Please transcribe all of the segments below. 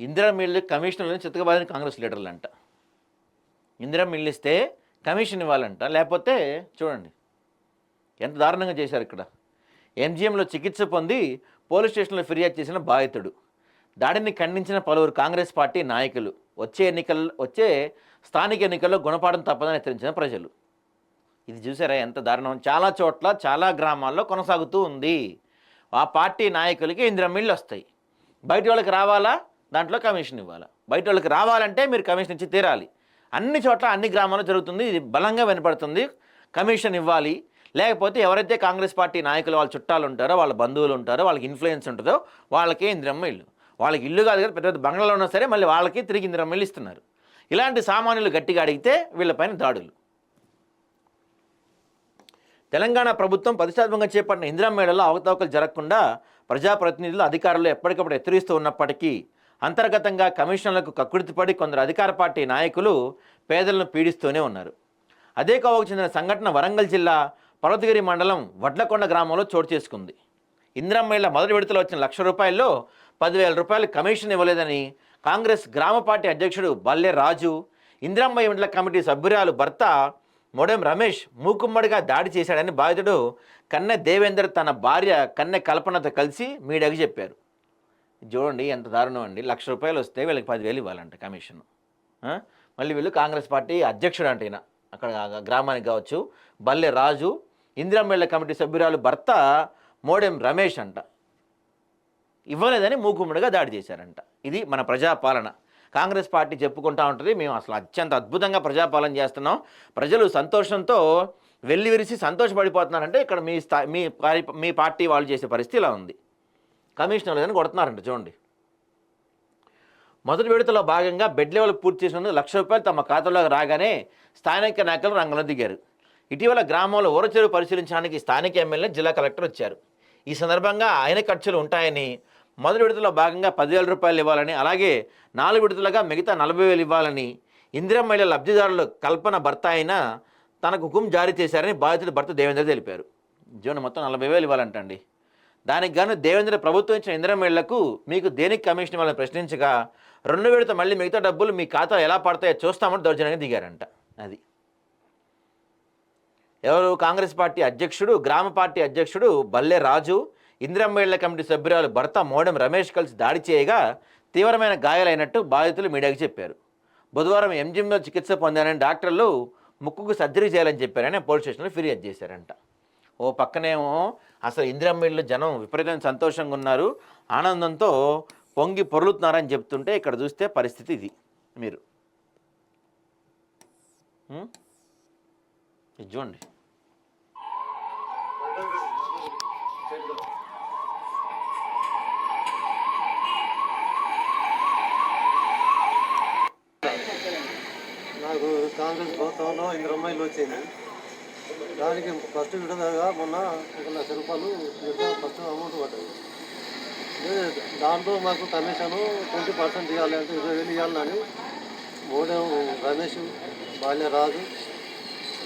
Indira mill కమిషన్లు చిత్తకబాదని కాంగ్రెస్ లీడర్లు అంట ఇందిరా మిల్లు ఇస్తే కమిషన్ ఇవ్వాలంట. లేకపోతే చూడండి ఎంత దారుణంగా చేశారు ఇక్కడ. ఎంజిఎంలో చికిత్స పొంది పోలీస్ స్టేషన్లో ఫిర్యాదు చేసిన బాధితుడు. దాడిని ఖండించిన పలువురు కాంగ్రెస్ పార్టీ నాయకులు. వచ్చే ఎన్నికల్లో వచ్చే స్థానిక ఎన్నికల్లో గుణపాఠం తప్పదని హెచ్చరించిన ప్రజలు. ఇది చూసారా ఎంత దారుణం. చాలా చోట్ల చాలా గ్రామాల్లో కొనసాగుతూ ఉంది. ఆ పార్టీ నాయకులకి ఇందిరా మిళ్ళు వస్తాయి. బయట వాళ్ళకి రావాలా? దాంట్లో కమిషన్ ఇవ్వాలి. బయట వాళ్ళకి రావాలంటే మీరు కమిషన్ ఇచ్చి తీరాలి. అన్ని చోట్ల అన్ని గ్రామాల్లో జరుగుతుంది. ఇది బలంగా వినపడుతుంది. కమిషన్ ఇవ్వాలి. లేకపోతే ఎవరైతే కాంగ్రెస్ పార్టీ నాయకులు వాళ్ళ చుట్టాలు ఉంటారో వాళ్ళ బంధువులు ఉంటారో వాళ్ళకి ఇన్ఫ్లుయెన్స్ ఉంటుందో వాళ్ళకే ఇందిరమ్మ ఇల్లు. వాళ్ళకి ఇల్లు కాదు కదా పెద్ద పెద్ద బంగ్లాలో ఉన్నా సరే మళ్ళీ వాళ్ళకి తిరిగి ఇందిరమ్మ ఇల్లు ఇస్తున్నారు. ఇలాంటి సామాన్యులు గట్టిగా అడిగితే వీళ్ళపైన దాడులు. తెలంగాణ ప్రభుత్వం ప్రతిష్టాత్మకంగా చేపట్టిన ఇందిరా మేళలో అవకతవకలు జరగకుండా ప్రజాప్రతినిధులు అధికారులు ఎప్పటికప్పుడు హెచ్చరిస్తూ ఉన్నప్పటికీ అంతర్గతంగా కమిషన్లకు కక్కుడుతుపడి కొందరు అధికార పార్టీ నాయకులు పేదలను పీడిస్తూనే ఉన్నారు. అదే కోవకు చెందిన సంఘటన వరంగల్ జిల్లా పర్వతగిరి మండలం వడ్లకొండ గ్రామంలో చోటు చేసుకుంది. ఇందిరమ్మేళ్ళ మొదటి విడతలో వచ్చిన లక్ష రూపాయల్లో పదివేల రూపాయలు కమిషన్ ఇవ్వలేదని కాంగ్రెస్ గ్రామ పార్టీ అధ్యక్షుడు బల్లె రాజు ఇందిరమ్మ ఇండ్ల కమిటీ సభ్యురాలు భర్త మొడెం రమేష్ మూకుమ్మడిగా దాడి చేశాడని బాధితుడు కన్నె దేవేందర్ తన భార్య కన్నె కల్పనతో కలిసి మీడియాకు చెప్పారు. చూడండి ఎంత దారుణం అండి. లక్ష రూపాయలు వస్తే వీళ్ళకి పదివేలు ఇవ్వాలంట కమిషన్. మళ్ళీ వీళ్ళు కాంగ్రెస్ పార్టీ అధ్యక్షుడు అంటే ఈయన. అక్కడ గ్రామానికి కావచ్చు. బల్లె రాజు ఇందిరామేళ్ళ కమిటీ సభ్యురాలు భర్త మోడెం రమేష్ అంట. ఇవ్వలేదని మూకుమ్మడిగా దాడి చేశారంట. ఇది మన ప్రజాపాలన. కాంగ్రెస్ పార్టీ చెప్పుకుంటా ఉంటుంది మేము అసలు అత్యంత అద్భుతంగా ప్రజాపాలన చేస్తున్నాం. ప్రజలు సంతోషంతో వెళ్ళి విరిసి సంతోషపడిపోతున్నారంటే ఇక్కడ మీ స్థా మీ పారి- మీ పార్టీ వాళ్ళు చేసే పరిస్థితి ఇలా ఉంది. కమిషనర్లు అని కొడుతున్నారంట చూడండి. మొదటి విడతలో భాగంగా బెడ్ లెవెల్ పూర్తి చేసినందుకు లక్ష రూపాయలు తమ ఖాతాలోకి రాగానే స్థానిక నాయకులు రంగంలో దిగారు. ఇటీవల గ్రామంలో ఊరచెరువు పరిశీలించడానికి స్థానిక ఎమ్మెల్యే జిల్లా కలెక్టర్ వచ్చారు. ఈ సందర్భంగా ఆయన ఖర్చులు ఉంటాయని మొదటి విడతలో భాగంగా పదివేల రూపాయలు ఇవ్వాలని అలాగే నాలుగు విడతలుగా మిగతా నలభై వేలు ఇవ్వాలని ఇందిరా మహిళ లబ్ధిదారులు కల్పన భర్త అయిన తనకు హుకుం జారీ చేశారని బాధితుడి భర్త దేవేంద్ర తెలిపారు. జీవన మొత్తం నలభై వేలు ఇవ్వాలంటండి. దానికి గాను దేవేంద్ర ప్రభుత్వం ఇచ్చిన ఇందిరా మీకు దేనికి కమిషన్ ఇవ్వాలని ప్రశ్నించగా రెండు విడత మళ్ళీ మిగతా డబ్బులు మీ ఖాతాలో ఎలా పడతాయో చూస్తామని దౌర్జన్యంగా దిగారంట. అది. ఎవరు? కాంగ్రెస్ పార్టీ అధ్యక్షుడు గ్రామ పార్టీ అధ్యక్షుడు బల్లె రాజు ఇందిరమ్మేళ్ళ కమిటీ సభ్యురాలు భర్త మోడెం రమేష్ కలిసి దాడి చేయగా తీవ్రమైన గాయాలైనట్టు బాధితులు మీడియాకు చెప్పారు. బుధవారం ఎంజిఎంలో చికిత్స పొందానని డాక్టర్లు ముక్కుకు సర్జరీ చేయాలని చెప్పారని పోలీస్ స్టేషన్లో ఫిర్యాదు చేశారంట. ఓ పక్కనేమో అసలు ఇందిరమ్మేళ్ళు జనం విపరీతమైన సంతోషంగా ఉన్నారు. ఆనందంతో పొంగి పొరులుతున్నారని చెప్తుంటే ఇక్కడ చూస్తే పరిస్థితి ఇది. మీరు. ఇది చూడండి. నాకు కాంగ్రెస్ ప్రభుత్వంలో ఇందిరమ్మ ఇల్లు వచ్చింది. దానికి ఫస్ట్ విడదగా మొన్న ఒక లక్ష రూపాయలు విడత ఫస్ట్ అమౌంట్ పడ్డది దాంట్లో మాకు కమిషను ట్వంటీ పర్సెంట్ ఇవ్వాలి అంటే ఇరవై వేలు ఇవ్వాలని మోడే రమేష్ బాల్యరాజు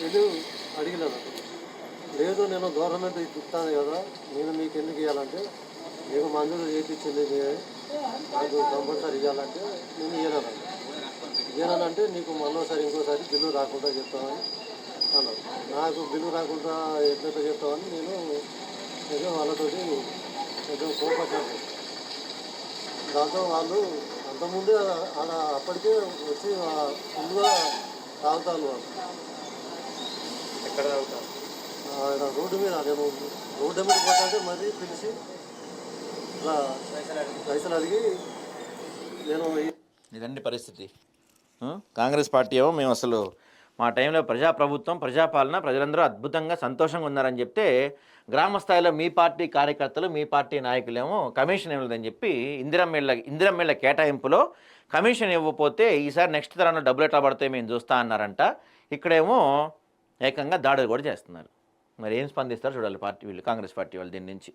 వీళ్ళు అడిగినారు. లేదు నేను గవర్నమెంట్ ఇస్తాను కదా నేను మీకు ఎందుకు ఇవ్వాలంటే మీకు మంజూరు చేయించింది నాకు కంపల్సరీ ఇవ్వాలంటే నేను ఇవ్వలేను ఇవ్వనంటే నీకు మరోసారి ఇంకోసారి బిల్లు రాకుండా చెప్తామని నాకు బిల్లు రాకుండా ఎట్లయితే చెప్తామని నేను ఏదో వాళ్ళతోటి కొంచెం కోపడ్డాను. దాంతో వాళ్ళు అంతకుముందే ఆడ అప్పటికే వచ్చి ముందుగా తాగుతాను వాళ్ళు. ఎక్కడ తాగుతారు? ఆయన రోడ్డు మీద నేను రోడ్డు మీద పోతాంటే మరీ పిలిచి ఇట్లా పైసలు అడిగి నేను ఇదండి పరిస్థితి. ఆ? కాంగ్రెస్ పార్టీ ఏమో మేము అసలు మా టైంలో ప్రజాప్రభుత్వం ప్రజాపాలన ప్రజలందరూ అద్భుతంగా సంతోషంగా ఉన్నారని చెప్తే గ్రామ స్థాయిలో మీ పార్టీ కార్యకర్తలు మీ పార్టీ నాయకులేమో కమిషన్ ఇవ్వలేదని చెప్పి ఇందిరమ్మేళ్ళ ఇందిరమ్మేళ్ళ కేటాయింపులో కమిషన్ ఇవ్వకపోతే ఈసారి నెక్స్ట్ తరంలో డబ్బులు ఎట్లా పడతాయి మేము చూస్తా అన్నారంట. ఇక్కడేమో ఏకంగా దాడులు కూడా చేస్తున్నారు. మరి ఏం స్పందిస్తారు చూడాలి పార్టీ వీళ్ళు కాంగ్రెస్ పార్టీ వాళ్ళు దీని నుంచి.